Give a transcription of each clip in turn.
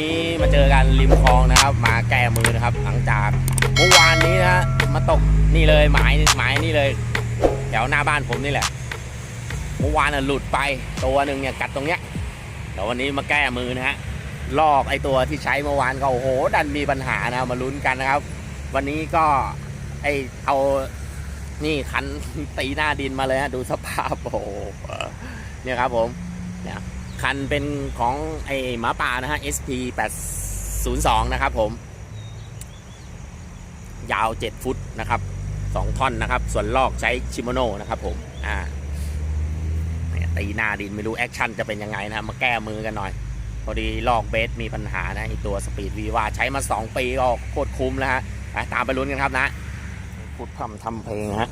นี้มาเจอกันริมคลองนะครับ มาแก้มือนะครับ หลังจากเมื่อวานนี้นะฮะมาตกนี่เลยหมายหมายนี่เลยแถวหน้าบ้านผมนี่แหละเมื่อวานน่ะหลุดไปตัวหนึ่งเนี่ยกัดตรงเนี้ยแต่วันนี้มาแก้มือนะฮะลอกไอตัวที่ใช้เมื่อวานก็โอ้โหดันมีปัญหานะมาลุ้นกันนะครับ วันนี้ก็ไอเอานี่คันตีหน้าดินมาเลยฮะดูสภาพโอ้โหเนี่ยครับผมเนี่ย คันเป็นของไอหมาป่านะฮะ SP 802 นะครับผม ยาว 7 ฟุตนะครับ 2 ท่อนนะครับ ส่วนลอกใช้ชิโมโนนะครับผม อ่าตีหน้าดินไม่รู้แอคชั่นจะเป็นยังไงนะมาแก้มือกันหน่อย พอดีลอกเบสมีปัญหานะไอตัวสปีดวีว่าใช้มา 2 ปีก็โคตรคุ้มแล้วฮะไปตามไปลุ้นกันครับนะพูดพร่ำทำเพลงฮะ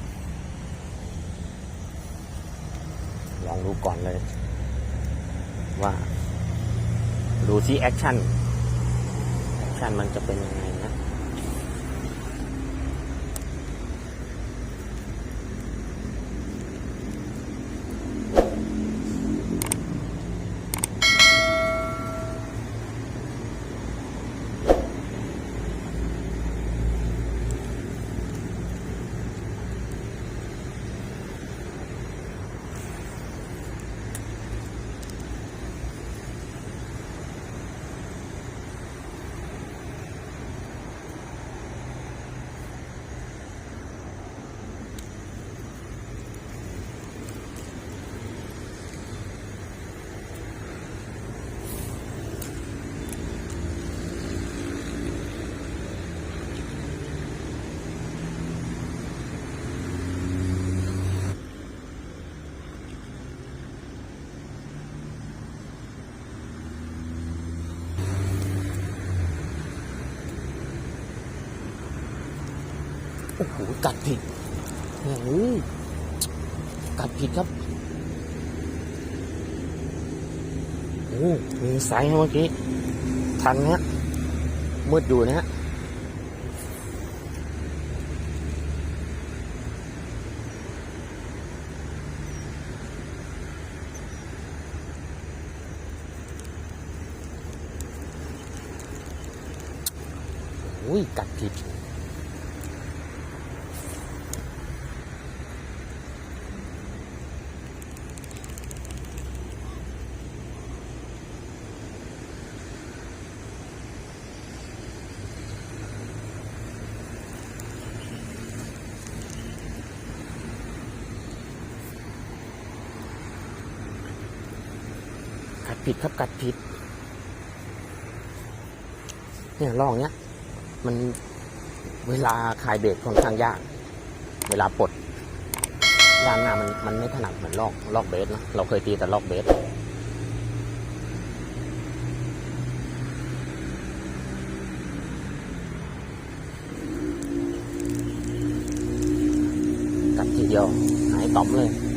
ลองดูก่อนเลย ว่า ดูซีแอคชั่น แอคชั่นมันจะเป็นยังไงนะ โอ้โหกัดผิดเนี่ยโอ้ยกัดผิดครับโอ้มีไซส์เมื่อกี้ ทันนะ มืดอยู่นะฮะโอ้ยกัดผิด ผิดครับกัดผิด เนี่ยลองเนี้ย มันเวลาคลายเบรกค่อนข้างยาก เวลาปลดด้านหน้ามันมันไม่ถนัดเหมือนลอกลอกเบสนะเราเคยตีแต่ลอกเบสกัดทีเดียวหายต่อมเลย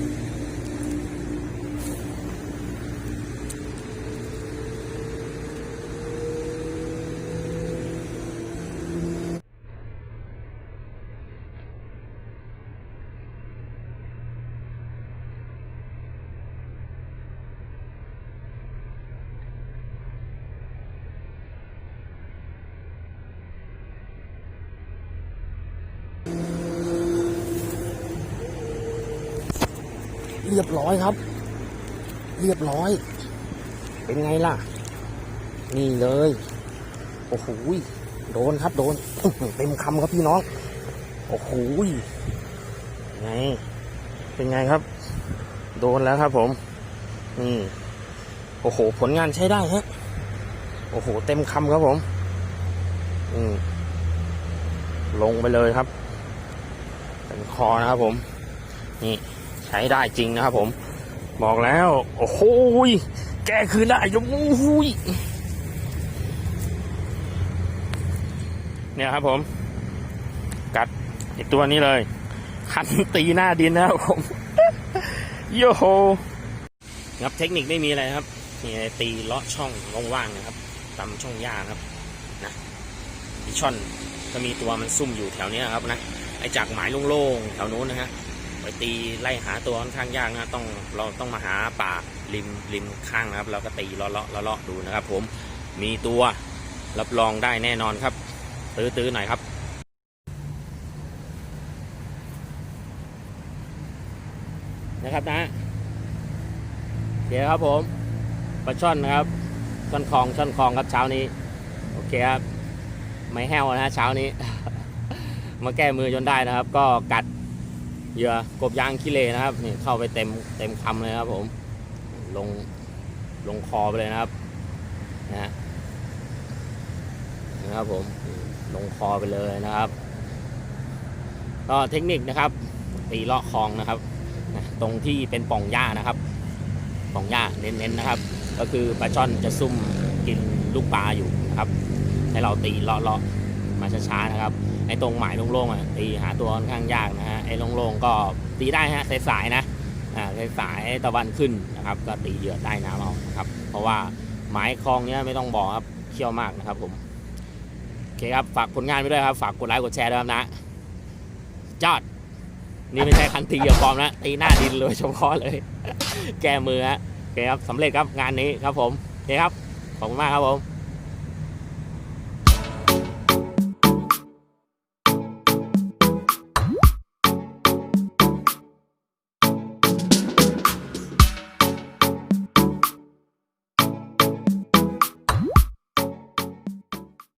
เรียบร้อยครับ เรียบร้อย เป็นไงล่ะ นี่เลย โอ้โหโดนครับ โดนเต็มคำครับพี่น้อง โอ้โหยไง เป็นไงครับ โดนแล้วครับผม นี่โอ้โห ผลงานใช้ได้ฮะ โอ้โห เต็มคำครับผม อืม ลงไปเลยครับเป็นคอนะครับผม นี่ ช้ได้จริงนะครับผม บอกแล้ว โอ้โหยแกคืนได้ยมหูยเนี่ยครับผม กัดอีกตัวนี้เลยคันตีหน้าดินนะครับผม โยโฮครับเทคนิคไม่มีอะไรครับนี่ตีเลาะช่องว่างๆนะครับตามช่องหญ้าครับนะอีช่อนก็มีตัวมันซุ่มอยู่แถวเนี้ยครับนะไอจากหมายโล่งๆแถวนู้นนะฮะ ไปตีไล่หาตัวค่อนข้างยากนะต้องเราต้องมาหาป่าริมริมข้างนะครับแล้วก็ตีเลาะเลาะเลาะดูนะครับ ผมมีตัวรับรองได้แน่นอนครับตื้อๆหน่อยครับนะครับนะเดี๋ยวครับผมปลาช่อนนะครับช่อนคลองช่อนคลองครับเช้านี้ โอเคครับไม่แห้วนะเช้านี้ มาแก้มือจนได้นะครับ ก็กัด เหยื่อกบยางขี้เลนะครับนี่เข้าไปเต็มเต็มคำเลยครับ ผม ลงลงคอไปเลยนะครับนะนะครับผมลงคอไปเลยนะครับ ก็เทคนิคนะครับ ตีเลาะคลองนะครับ ตรงที่เป็นป่องหญ้านะครับป่องหญ้าเน้นๆนะครับ ก็คือปลาช่อนจะซุ่มกินลูกปลาอยู่นะครับ ให้เราตีเลาะเลาะมาช้าๆนะครับ ไอ้ตรงหมายโล่งๆอะตีหาตัวค่อนข้างยากนะฮะไอ้โล่งๆก็ตีได้ฮะสายๆนะอ่าสายตะวันขึ้นนะครับ ก็ตีเหยื่อใต้น้ำเอาครับ เพราะว่าหมายคลองเนี้ยไม่ต้องบอกครับเขี้ยวมากนะครับผมโอเคครับฝากผลงานไปด้วยครับฝากกดไลค์กดแชร์ด้วยนะจอดนี่ไม่ใช่คันตีเหยื่อปลอมนะตีหน้าดินเลยเฉพาะเลย แก้มือฮะโอเคครับสำเร็จครับงานนี้ครับผมโอเคครับขอบคุณมากครับผม